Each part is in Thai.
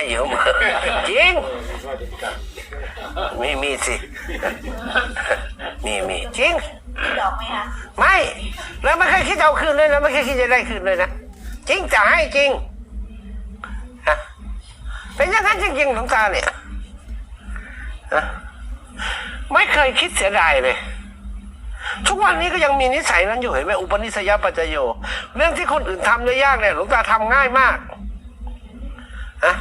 ให้ยืมจริงมีมีสิ มีมีจริงมีดอกไหมคะไม่ แล้วไม่เคยคิดเอาคืนเลยนะไม่เคยคิดจะได้คืนเลยนะจริงจะให้จริงฮะเป็นอย่างนั้นจริงๆหลวงตาเนี่ยฮะไม่เคยคิดเสียดายเลยทุกวันนี้ก็ยังมีนิสัยนั้นอยู่เห็นไหมอุปนิสัยปัจจโย เรื่องที่คนอื่นทำได้ยากเนี่ยหลวงตาทำง่ายมากฮะ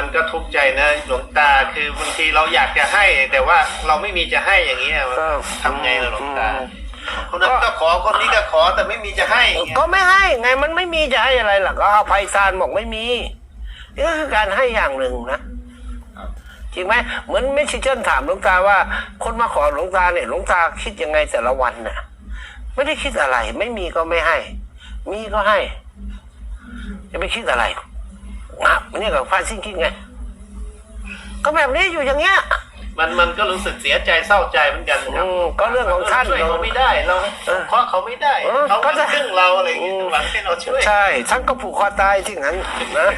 มันมันก็ทุกข์ใจนะหลวงตาคือบางทีเราอยากจะให้ แต่ว่าเราไม่มีจะให้อย่างเงี้ยเออทำไงล่ะหลวงตาอืมคนนั้นก็ขอคนนี้ก็ขอแต่ไม่มีจะให้อย่างเงี้ยก็ไม่ให้ ไงมันไม่มีจะให้อะไรล่ะก็เอาไพศาลบอกไม่มีนี่ก็คือการให้อย่างหนึ่งนะจริงไหมเหมือนไม่ชิเจิ้นถามหลวงตาว่า คนมาขอหลวงตาเนี่ยหลวงตาคิดยังไงแต่ละวันน่ะ ไม่ได้คิดอะไร ไม่มีก็ไม่ให้ มีก็ให้จะไปคิดอะไรอะ เนี่ยกับพาซิ่งคิดไงก็แบบนี้อยู่อย่างเงี้ยมันมันก็รู้สึกเสียใจเศร้าใจเหมือนกันครับอืมก็เรื่องของท่านช่วยเขาไม่ได้เราเออขอเขาไม่ได้เออเขาก็ก็จะจะครึ่งเราอะไรอย่างเงี้ยหวังให้เราช่วยใช่ทั้งก็ผูกคอตายที่งั้นนะ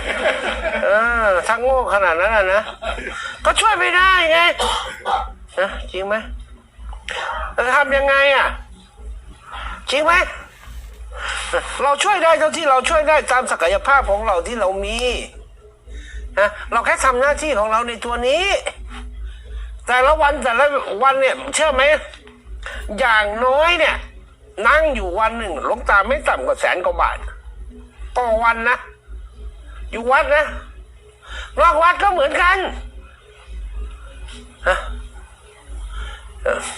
เออทั้งโง่ขนาดนั้นนะนะก็ช่วยไม่ได้ไงนะจริงไหมเราจะทำยังไงอะจริงไหมเราช่วยได้เท่าที่เราช่วยได้ตามศักยภาพของเราที่เรามี นะเราแค่ทำหน้าที่ของเราในตัวนี้ แต่ละวันแต่ละวันเนี่ย เชื่อไหม อย่างน้อยเนี่ย นั่งอยู่วันหนึ่งลงตาไม่ต่ำกว่าแสนกว่าบาทต่อวันนะ อยู่วัดนะนอกวัดก็เหมือนกันฮะ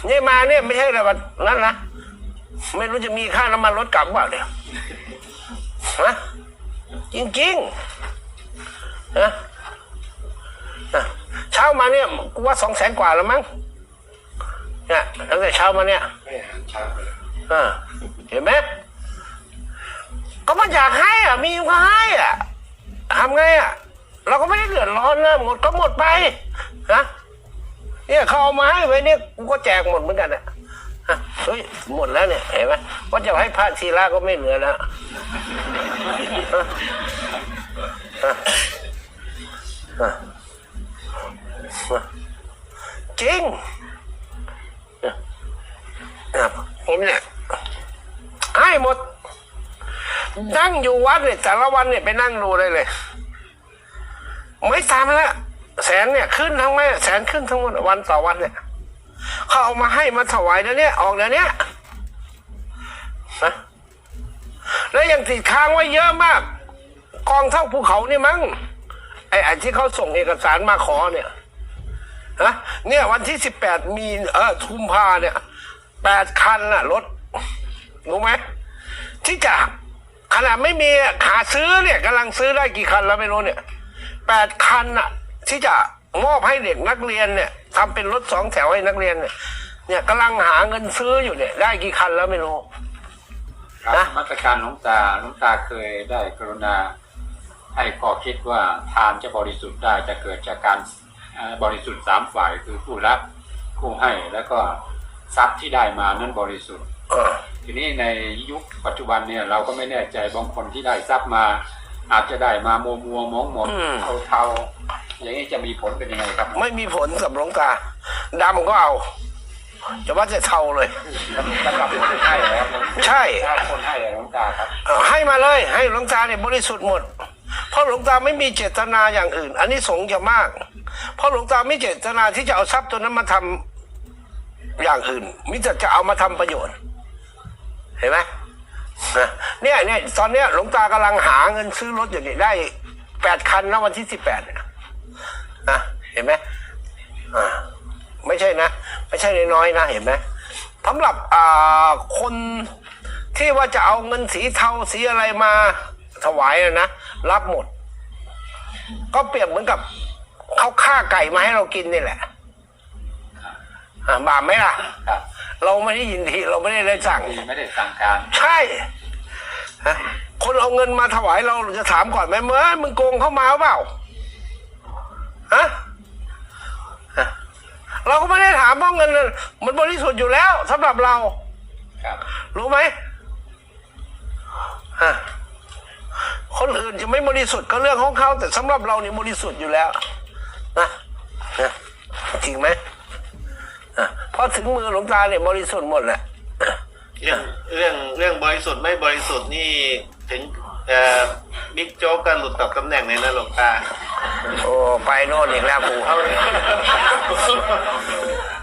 เนี่มาเนี่ยไม่ใช่อะไรแบบนั้นนะไม่รู้จะมีค่าน้ำมันรถกลับเปล่าเดี๋ยวฮะจริงๆ ฮะเช้ามาเนี่ยกูว่าสองแสนกว่าแล้วมั้งเนี่ยตั้งแต่เช้ามาเนี่ยเออเห็นไหมก็มันอยากให้อะ มีก็ให้อะทำไงอะ เราก็ไม่ได้เดือดร้อนนะหมดก็หมดไปนะเนี่ยเขาเอามาให้ไว้เนี่ยกูก็แจกหมดเหมือนกันอะฮะเฮ้ยหมดแล้วเนี่ยเห็นไหมว่าจะให้พระศิลาก็ไม่เหลือแล้วฮะฮะฮะฮะ จริงผมเนี่ย ให้หมด นั่งอยู่วัดเนี่ยแต่ละวันเนี่ยไปนั่งดูได้เลย ไม่ตามแล้วแสนเนี่ยขึ้นทั้งแม่แสนขึ้นทั้งหมดวันต่อวันเนี่ยเขาเอามาให้มาถวายเดี๋ยวนี้ออกเดี๋ยวนี้นะแล้วยังติดค้างไว้เยอะมาก กองเท่าภูเขานี่มั้ง อ้ไอ้ที่เขาส่งเอกสารมาขอเนี่ยฮะเนี่ยวันที่สิบแปดมีเออทุมพาเนี่ยแปดคันน่ะรถรู้ไหมที่จะขนาดไม่มีหาซื้อเนี่ยกำลังซื้อได้กี่คันแล้วไม่รู้เนี่ยแปดคันน่ะ ที่จะมอบให้เด็กนักเรียนเนี่ยทำเป็นรถสองแถวให้นักเรียนเนี่ยเนี่ยกำลังหาเงินซื้ออยู่เนี่ย ได้กี่คันแล้วไม่รู้ครับนะมาตรการหลวงตาหลวงตาเคยได้กรุณา ให้ข้อคิดว่าทานจะบริสุทธิ์ได้จะเกิดจากการเอ่อบริสุทธิ์สามฝ่ายคือผู้รับผู้ให้แล้วก็ทรัพย์ที่ได้มานั้นบริสุทธิ์เออทีนี้ในยุคปัจจุบันเนี่ยเราก็ไม่แน่ใจบางคนที่ได้ทรัพย์มา อาจจะได้มามัวมัวมองหมดเทาเทาๆอย่างนี้จะมีผลเป็นยังไงครับ ไม่มีผลกับหลวงตาดำก็เอาจะว่าจะเทาเลยสำหรับคนให้ครับใช่ถ้าคนให้อะหลวงตาครับเอาให้มาเลย ให้หลวงตาเนี่ยบริสุทธิ์หมด เพราะหลวงตาไม่มีเจตนาอย่างอื่น อันนี้สงส์จะมาก เพราะหลวงตาไม่เจตนาที่จะเอาทรัพย์ตัวนั้นมาทำอย่างอื่น มิจะจะเอามาทำประโยชน์ เห็นไหมเนี่ยเนี่ยตอนเนี้ยหลวงตากำลังหาเงินซื้อรถอย่างนี้ได้แปดคันนะวันที่สิบแปดเนี่ยนะเห็นไหมอ่าไม่ใช่นะ ไม่ใช่น้อยๆนะเห็นไหมสำหรับอ่าคนที่ว่าจะเอาเงินสีเทาสีอะไรมาถวายนะ รับหมด ก็เปรียบเหมือนกับเขาฆ่าไก่มาให้เรากินนี่แหละอ่าบาปไหมล่ะครับเราไม่ได้ยินดีเราไม่ได้ได้สั่งที่ไม่ได้สั่งการ ใช่ฮะคนเอาเงินมาถวายเราเราจะถามก่อนไหมเมื่อมึงโกงเข้ามาเปล่าฮะฮะเราก็ไม่ได้ถามเพราะเงิน มันบริสุทธิ์อยู่แล้วสำหรับเราครับรู้ไหมฮะ คนอื่นจะไม่บริสุทธิ์ก็เรื่องของเขาแต่สำหรับเราเนี่ยบริสุทธิ์อยู่แล้วนะนะจริงไหมอะพอถึงมือหลวงตาเนี่ยบริสุทธิ์หมดแหละเรื่องเรื่องเรื่องบริสุทธิ์ไม่บริสุทธิ์นี่ถึงเอ่อบิ๊กโจ๊กก็หลุดตกตำแหน่งเลยนะหลวงตา โอ้ไปโน่นอีกแล้วกู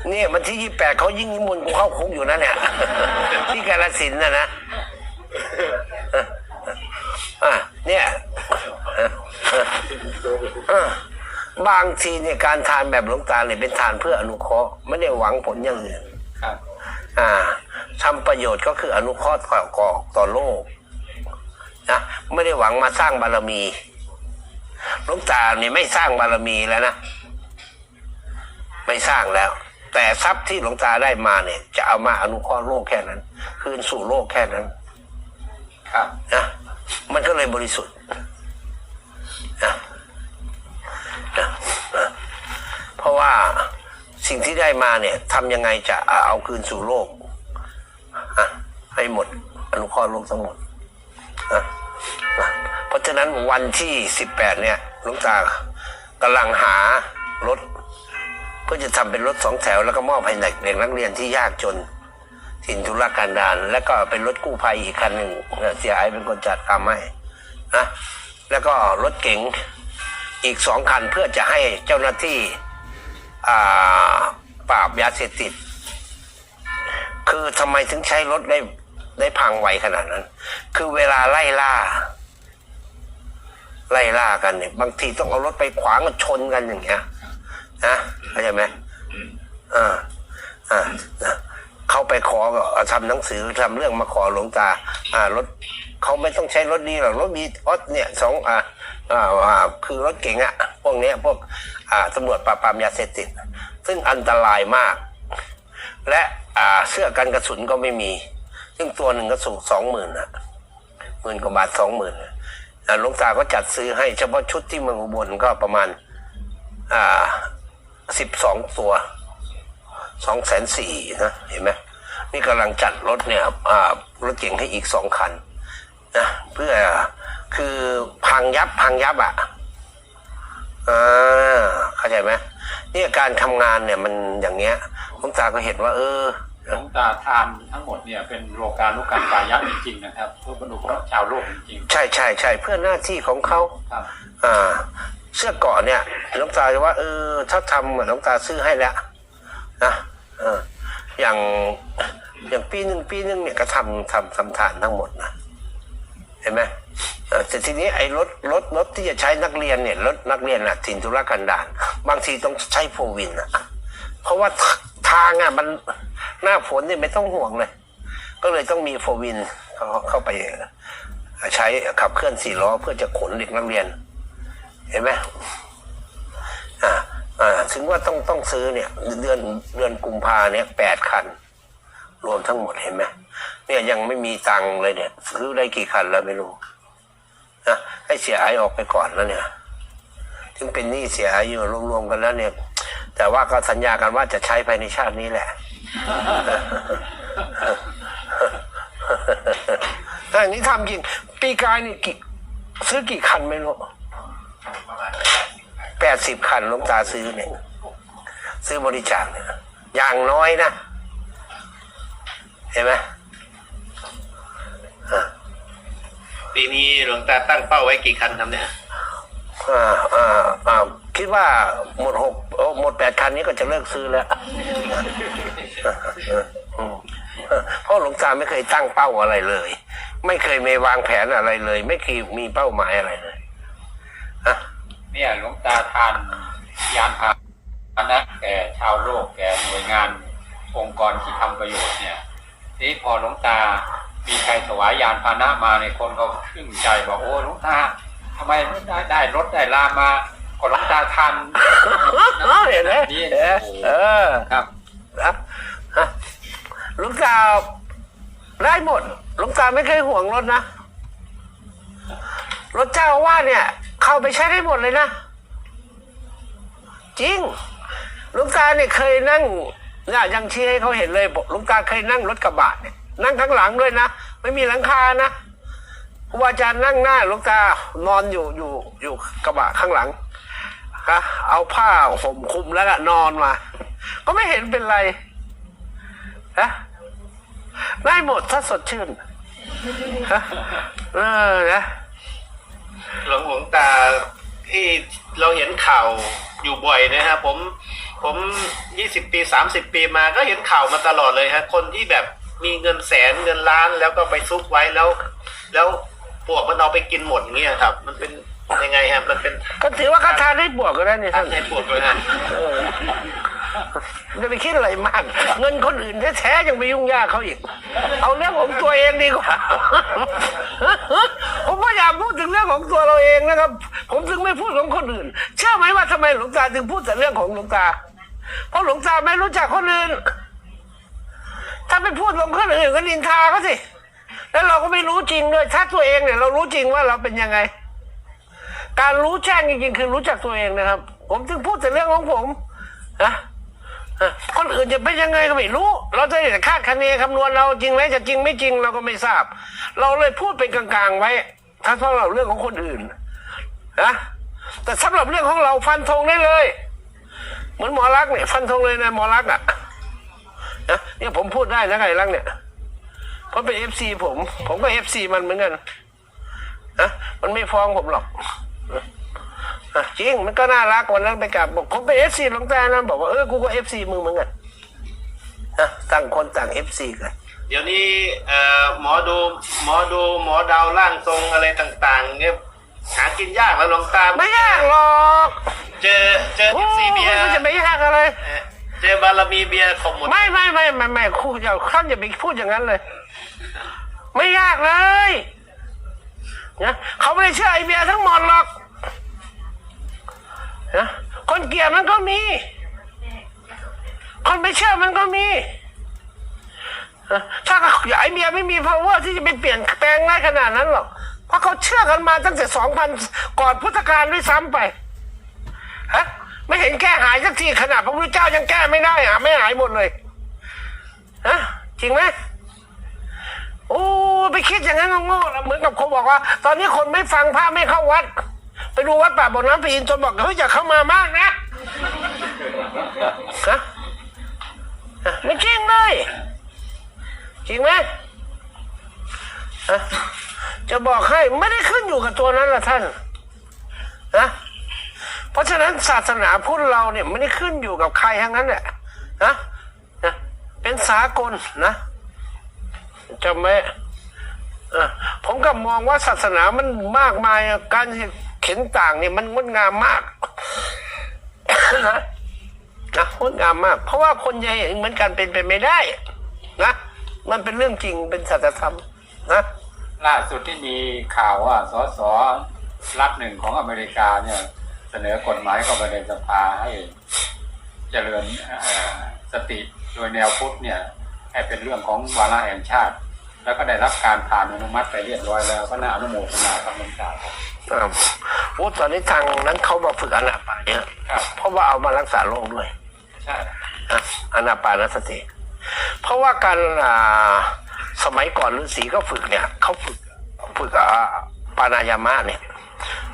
เนี่ยวันที่ยี่แปดเขายิ่งนิมนต์กูเข้าคุกอยู่นะเนี่ยที่กาลสินธุ์นะนะอะ เนี่ยอะบางทีเนี่ยการทานแบบหลวงตาเนี่ยเป็นทานเพื่ออนุเคราะห์ไม่ได้หวังผลอย่างอื่นครับอ่าทำประโยชน์ก็คืออนุเคราะห์ต่อก่อต่อโลกนะไม่ได้หวังมาสร้างบารมีหลวงตาเนี่ยไม่สร้างบารมีแล้วนะไม่สร้างแล้ว แต่ทรัพย์ที่หลวงตาได้มาเนี่ย จะเอามาอนุเคราะห์โลกแค่นั้น คืนสู่โลกแค่นั้น ครับนะ มันก็เลยบริสุทธิ์นะนะนะเพราะว่าสิ่งที่ได้มาเนี่ยทำยังไงจะเอาคืนสู่โลกให้หมดอนุเคราะห์โลกทั้งหมดนะนะเพราะฉะนั้นวันที่สิบแปดเนี่ยหลวงตากำลังหารถเพื่อจะทำเป็นรถสองแถวแล้วก็มอบให้เด็กเด็กนักเรียนที่ยากจน ถิ่นทุรกันดารแล้วก็เป็นรถกู้ภัยอีกคันหนึ่งเนี่ยเสียเป็นคนจัดทำให้นะแล้วก็รถเก๋งอีกสองคันเพื่อจะให้เจ้าหน้าที่ปราบยาเสพติด คือทำไมถึงใช้รถได้ได้พังไวขนาดนั้น คือเวลาไล่ล่า ไล่ล่ากันเนี่ย บางทีต้องเอารถไปขวางกันชนกันอย่างเงี้ยนะเข้าใจไหมอ่าอ่า เขาไปขอก็ทำหนังสือทำเรื่องมาขอหลวงตา อ่ารถเขาไม่ต้องใช้รถนี้หรอกรถมีออสเนี่ยสองอ่าอ่าคือรถเก๋งอะพวกเนี้ยพวกอ่าตำรวจปราบปรามยาเสพติด ซึ่งอันตรายมาก และอ่าเสื้อกันกระสุนก็ไม่มี ซึ่งตัวหนึ่งก็สูงสองหมื่นอะหมื่นกว่าบาทสองหมื่นหลวงตาก็จัดซื้อให้เฉพาะชุดที่เมืองอุบลก็ประมาณอ่าสิบสองตัว สองแสนสี่นะเห็นไหมนี่กำลังจัดรถเนี่ยอ่ารถเก่งให้อีกสองคันนะเพื่อคือพังยับพังยับอะอ่าเข้าใจไหมเนี่ยการทำงานเนี่ยมันอย่างเงี้ยหลวงตาก็เห็นว่า เออหลวงตาทานทั้งหมดเนี่ยเป็นโลกาลุกรรมกายะจริงๆนะครับเพื่อบรรลุของชาวโลกจริงใช่ใช่ใช่เพื่อหน้าที่ของเขาๆครับอ่าเสื้อเกราะเนี่ยหลวงตาจะว่าเออถ้าทำเหมือนหลวงตาซื้อให้แล้วนะ เอออย่างอย่างปีหนึ่งปีหนึ่งเนี่ยก็ทำทำทำทานทั้งหมดนะเห็นไหมแต่ทีนี้ไอ้รถรถรถที่จะใช้นักเรียนเนี่ยรถนักเรียนน่ะถิ่นธุรกันดารบางทีต้องใช้โฟวินอะเพราะว่าทางอะมันหน้าฝนเนี่ยไม่ต้องห่วงเลย ก็เลยต้องมีโฟวินเขาเข้าไปใช้ขับเคลื่อนสี่ล้อเพื่อจะขนเด็กนักเรียน เห็นไหมอ่า อ่าถึงว่าต้องต้องซื้อเนี่ย เดือนเดือนกุมภาเนี่ยแปดคัน รวมทั้งหมดเห็นไหมเนี่ยยังไม่มีตังค์เลยเนี่ย ซื้อได้กี่คันแล้วไม่รู้นะให้เสียหายออกไปก่อนแล้วเนี่ย ถึงเป็นหนี้เสียหายอยู่รวมๆกันแล้วเนี่ย แต่ว่าก็สัญญากันว่าจะใช้ภายในชาตินี้แหละแต่อันนี้ทำจริง ปีกายนี่กี่ซื้อกี่คันไม่รู้ แปดสิบคันหลวงตาซื้อเนี่ย ซื้อบริจาคเนี่ยอย่างน้อยนะ เห็นไหมปีนี้หลวงตาตั้งเป้าไว้กี่คันครับเนี่ยอ่าอ่าอ่าคิดว่าหมดหกโอ้หมดแปดคันนี้ก็จะเลิกซื้อแล้วอืมเพราะหลวงตาไม่เคยตั้งเป้าอะไรเลย ไม่เคยมีวางแผนอะไรเลย ไม่เคยมีเป้าหมายอะไรเลยอะ เนี่ยหลวงตาทานยานพาหนะแก่ชาวโลกแก่หน่วยงานองค์กรที่ทำประโยชน์เนี่ยทีพอหลวงตามีใครถวายยานพาหนะมาในคนก็ชื่นใจบอกโอ้หลวงตาทำไมไม่ได้ได้รถได้ลามาก็หลวงตาทานเห็นไหมนี่เออโอ้โหครับนะหลวงตาได้หมดหลวงตาไม่เคยห่วงรถนะรถเจ้าว่าเนี่ย เข้าไปใช้ได้หมดเลยนะ จริงลวงตาเนี่ยเคยนั่งเนี่ยยังชี้ให้เขาเห็นเลยลวงตาเคยนั่งรถกระบะเนี่ยนั่งข้างหลังด้วยนะ ไม่มีหลังคานะครูบาอาจารย์นั่งหน้าลวงตานอนอยู่อยู่อยู่กระบะข้างหลังฮะเอาผ้าห่มคลุมแล้วก็นอนมา ก็ไม่เห็นเป็นไรฮะได้หมดถ้าสดชื่นฮะเออนะ หลวงหลวงตาที่เราเห็นข่าวอยู่บ่อยนะฮะผมผมยี่สิบปีสามสิบปีมาก็เห็นข่าวมาตลอดเลยฮะคนที่แบบมีเงินแสนเงินล้านแล้วก็ไปซุกไว้แล้ว แล้วพวกมันเอาไปกินหมดอย่างเงี้ยครับ มันเป็นยังไงฮะมันเป็นก็ถือว่าเขาทานได้บวกก็ได้นี่ท่านให้พวกเลยฮะ จะไปคิดอะไรมาก เงินคนอื่นแท้ๆยังไปยุ่งยากเขาอีก เอาเรื่องของตัวเองดีกว่า ผมพยายามพูดถึงเรื่องของตัวเราเองนะครับ ผมถึงไม่พูดของคนอื่น เชื่อไหมว่าทำไมหลวงตาถึงพูดแต่เรื่องของหลวงตา เพราะหลวงตาไม่รู้จักคนอื่น ถ้าไปพูดของคนอื่นก็นินทาเขาสิ แล้วเราก็ไม่รู้จริงด้วย ถ้าตัวเองเนี่ยเรารู้จริงว่าเราเป็นยังไง การรู้แจ้งจริงๆคือรู้จักตัวเองนะครับ ผมถึงพูดแต่เรื่องของผมนะ คนอื่นจะเป็นยังไงก็ไม่รู้ เราจะแต่คาดคะเนคำนวณเราจริงไหมจะจริงไม่จริงเราก็ไม่ทราบ เราเลยพูดเป็นกลางๆไว้ถ้าสำหรับเรื่องของคนอื่นนะแต่สำหรับเรื่องของเราฟันธงได้เลย เหมือนหมอรักเนี่ยฟันธงเลยนะหมอรักอะนะเนี่ยผมพูดได้นะไงรักเนี่ยเพราะเป็นเอฟซีผม ผมก็เอฟซีมันเหมือนกันนะมันไม่ฟ้องผมหรอก อะจริงมันก็น่ารักวันนั้นไปกลับบอกผมเป็นเอฟซีหลวงตานะบอกว่าเออกูก็เอฟซีมึงเหมือนกันนะต่างคนต่างเอฟซีกันเดี๋ยวนี้เอ่อหมอดูหมอดูหมอดาวร่างทรงอะไรต่างๆเนี่ยหากินยากแล้วหลวงตาไม่ยากหรอกเจอเจอโอ้เอฟซีเบียร์มันจะไม่ยากอะไร เอ่อเจอบารมีเบียร์ขบหมดไม่ไม่ไม่ไม่ไม่ครูอย่าข้ามอย่าไปพูดอย่างนั้นเลย ไม่ยากเลยนะเขาไม่ได้เชื่อไอเบียร์ทั้งหมดหรอก นะคนเกลียดมันก็มี คนไม่เชื่อมันก็มี ถ้าไอเบียร์ไม่มี power ที่จะไปเปลี่ยนแปลงได้ขนาดนั้นหรอก เพราะเขาเชื่อกันมาตั้งแต่สองพันก่อนพุทธกาลด้วยซ้ำไป ฮะ ไม่เห็นแก้หายสักทีขนาดพระพุทธเจ้ายังแก้ไม่ได้หาไม่หายหมดเลย ฮะ จริงไหมโอ้ไปคิดอย่างนั้นโง่ๆนะเหมือนกับคนบอกว่า ตอนนี้คนไม่ฟังพระไม่เข้าวัด ไปดูวัดป่าบ่อน้ำพีอินจนบอกเฮ้ยอย่าเข้ามามากนะฮะไม่จริงเลยจริงไหมฮะจะบอกให้ไม่ได้ขึ้นอยู่กับตัวนั้นละท่านนะเพราะฉะนั้นศาสนาพุทธเราเนี่ยไม่ได้ขึ้นอยู่กับใครทั้งนั้นแหละนะนะเป็นสากลนะจำไว้ผมก็มองว่าศาสนามันมากมายการ เข็นต่างเนี่ยมันงดงามมากนะนะงดงามมาก เพราะว่าคนจะเห็นเหมือนกันเป็นไปไม่ได้นะมันเป็นเรื่องจริงเป็นสัจธรรมนะล่าสุดที่มีข่าวว่าสสรัฐหนึ่งของอเมริกาเนี่ย เสนอกฎหมายเข้าไปในสภาให้ เจริญสติโดยแนวพุทธเนี่ย ให้เป็นเรื่องของวาระแห่งชาติ แล้วก็ได้รับการผ่านอนุมัติไปเรียบร้อยแล้ว ก็น่าอนุโมทนาครับหลวงตาครับอ่า โอ้ตอนนี้ทางนั้นเขามาฝึกอนาปานเยอะครับเพราะว่าเอามารักษาโรคด้วยใช่นะอนาปานสติ เพราะว่าการอ่าสมัยก่อนฤาษีก็ฝึกเนี่ยเขาฝึกฝึกอ่าปานายามะเนี่ย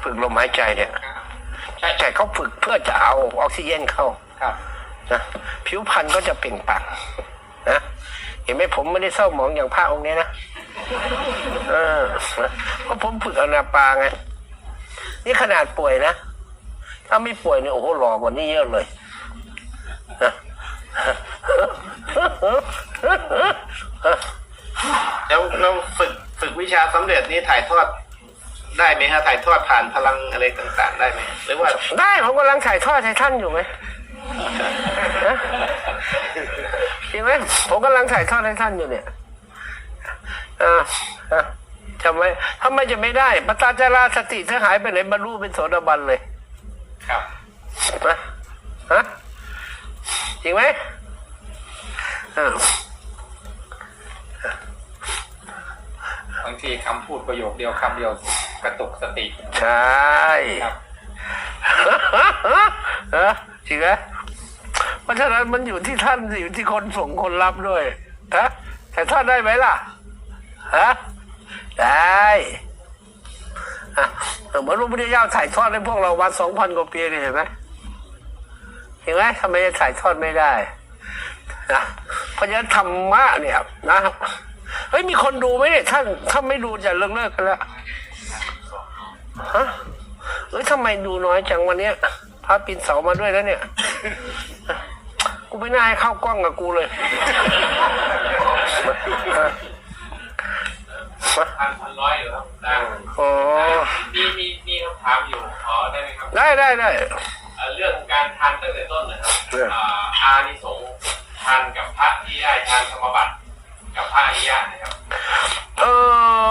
ฝึกลมหายใจเนี่ยใช่แต่เขาฝึกเพื่อจะเอาออกซิเจนเข้าครับนะผิวพรรณก็จะเปล่งปลั่งนะเห็นไหมผมไม่ได้เศร้าหมองอย่างพระองค์นี้นะเออนะเพราะผมฝึกอนาปาไง นี่ขนาดป่วยนะ ถ้าไม่ป่วยเนี่ยโอ้โหหล่อกว่านี้เยอะเลยนะแล้วเราฝึกฝึกวิชาสำเร็จนี่ถ่ายทอดได้ไหมฮะถ่ายทอดผ่านพลังอะไรต่าง ๆ ได้ไหมหรือว่าได้ผมกำลังถ่ายทอดให้ท่านอยู่ไหมนะจริงไหมผมกำลังถ่ายทอดให้ท่านอยู่เนี่ยอ่าอ่า จำไว้ทำไมจะไม่ได้ปตาจาราสติถ้าหายไปไหนบรรลุเป็นโสดาบันเลย ครับนะฮะจริงไหมอ่าบางทีคำพูดประโยคเดียวคำเดียวกระตุกสติ ใช่ครับเออจริงไหมเพราะฉะนั้นมันอยู่ที่ท่านอยู่ที่คนส่งคนรับด้วยฮะแต่ท่านได้ไหมล่ะฮะ ได้อะเหมือนพระพุทธเจ้าถ่ายทอดให้พวกเราวันสองพันกว่าปีนี่เห็นไหมเห็นไหมทำไมจะถ่ายทอดไม่ได้นะเพราะฉะนั้นธรรมะเนี่ยนะเฮ้ยมีคนดูไหมเนี่ยท่านถ้าไม่ดูจะเลิกเลิกกันแล้วฮะเฮ้ยทำไมดูน้อยจังวันเนี้ยพระปีนเสามาด้วยแล้วเนี่ย กูไม่น่าให้เข้ากล้องกับกูเลย พันพันร้อยอยู่ครับได้อ๋อมีมีมีคำถามอยู่ขอได้ไหมครับได้ได้ได้เอ่อเรื่องการทานตั้งแต่ต้นนะครับเรื่องอ่าอานิสงส์ทานกับพระที่ได้ทานธรรมบัตรกับพระอริยะนะครับเอ่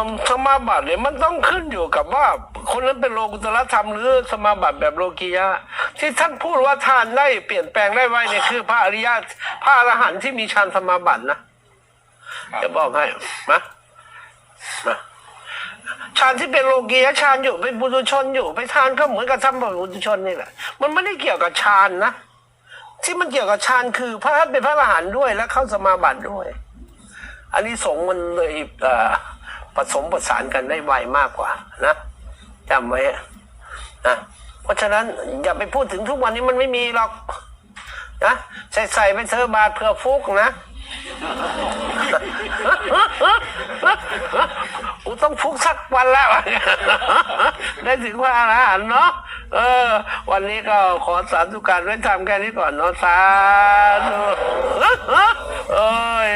อสมาบัติเนี่ยมันต้องขึ้นอยู่กับว่า คนนั้นเป็นโลกุตรธรรมหรือสมาบัติแบบโลกียะ ที่ท่านพูดว่าทานได้เปลี่ยนแปลงได้ไวเนี่ยคือพระอริยะพระอรหันต์ที่มีฌานสมาบัตินะจะบอกให้นะนะ ฌานที่เป็นโลกียฌานอยู่เป็นบุตุชนอยู่ไปทานก็เหมือนกับทำแบบบุตุชนนี่แหละ มันไม่ได้เกี่ยวกับฌานนะที่มันเกี่ยวกับฌานคือ พระท่านเป็นพระอรหันต์ด้วยและเข้าสมาบัติด้วย อันนี้สงมันเลยผสมผสานกันได้ไวมากกว่านะจำไว้นะเพราะฉะนั้นอย่าไปพูดถึงทุกวันนี้มันไม่มีหรอกนะใส่ใส่ไปเธอบาทเพื่อฟุกนะ กูต้องฟุกสักวันแล้ว ได้ถึงว่าอรหันต์เนาะเออ วันนี้ก็ขอสาธุการไว้ทำแค่นี้ก่อนเนาะสาธุเอ้ย